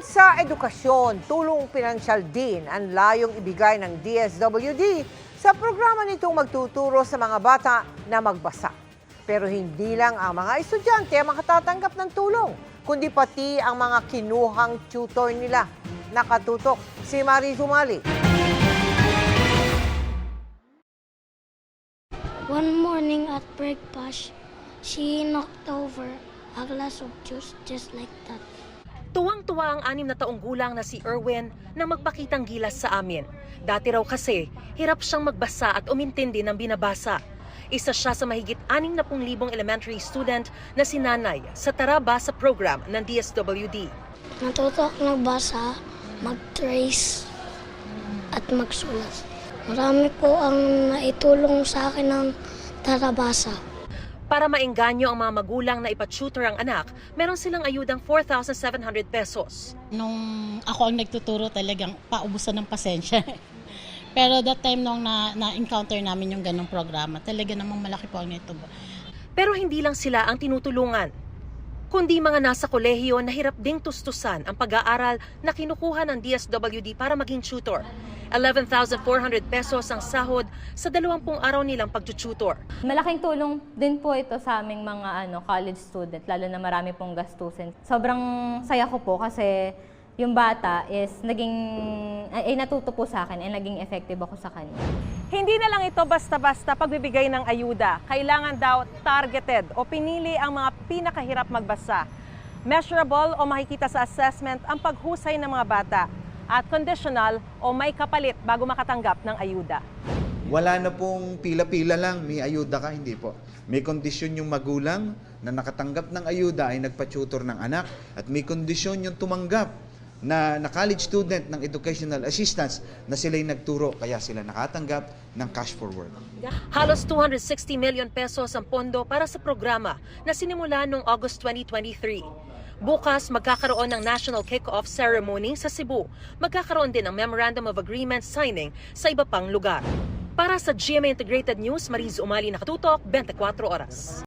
Bukod sa edukasyon, tulong pinansyal din ang layong ibigay ng DSWD sa programa nitong magtuturo sa mga bata na magbasa. Pero hindi lang ang mga estudyante ang makatatanggap ng tulong, kundi pati ang mga kinuhang tutor nila. Nakatutok si Marie Zumali. One morning at breakfast, she knocked over a glass of juice just like that. Tuwang-tuwa ang anim na taong gulang na si Erwin nang magpakitang gilas sa amin. Dati raw kasi, hirap siyang magbasa at umintindi ng binabasa. Isa siya sa mahigit 60,000 elementary student na sinanay sa Tarabasa program ng DSWD. Natuto ako nagbasa, mag-trace, at magsulat. Marami po ang naitulong sa akin ng Tarabasa. Para maengganyo ang mga magulang na ipatutor ang anak, meron silang ayudang 4,700 pesos. Nung ako ang nagtuturo talagang paubusan ng pasensya. Pero that time nung na, na-encounter namin yung ganong programa, talaga namang malaki po ang nito. Pero hindi lang sila ang tinutulungan, kundi mga nasa kolehiyo na hirap ding tustusan ang pag-aaral na kinukuha ng DSWD para maging tutor. 11,400 pesos ang sahod sa 20 araw nilang pagtututor. Malaking tulong din po ito sa aming mga ano, college student, lalo na marami pong gastusin. Sobrang saya ko po kasi yung bata is naging, ay, ay natuto po sa akin, ay naging effective ako sa kanya. Hindi na lang ito basta-basta pagbibigay ng ayuda. Kailangan daw targeted o pinili ang mga pinakahirap magbasa. Measurable o makikita sa assessment ang paghusay ng mga bata at conditional o may kapalit bago makatanggap ng ayuda. Wala na pong pila-pila lang, may ayuda ka, hindi po. May kondisyon yung magulang na nakatanggap ng ayuda ay nagpa-tutor ng anak at may kondisyon yung tumanggap na, na college student ng educational assistance na sila'y nagturo kaya sila nakatanggap ng cash for work. Halos 260 million pesos ang pondo para sa programa na sinimula noong August 2023. Bukas, magkakaroon ng national kick-off ceremony sa Cebu. Magkakaroon din ng Memorandum of Agreement signing sa iba pang lugar. Para sa GMA Integrated News, Mariz Umali nakatutok, 24 oras.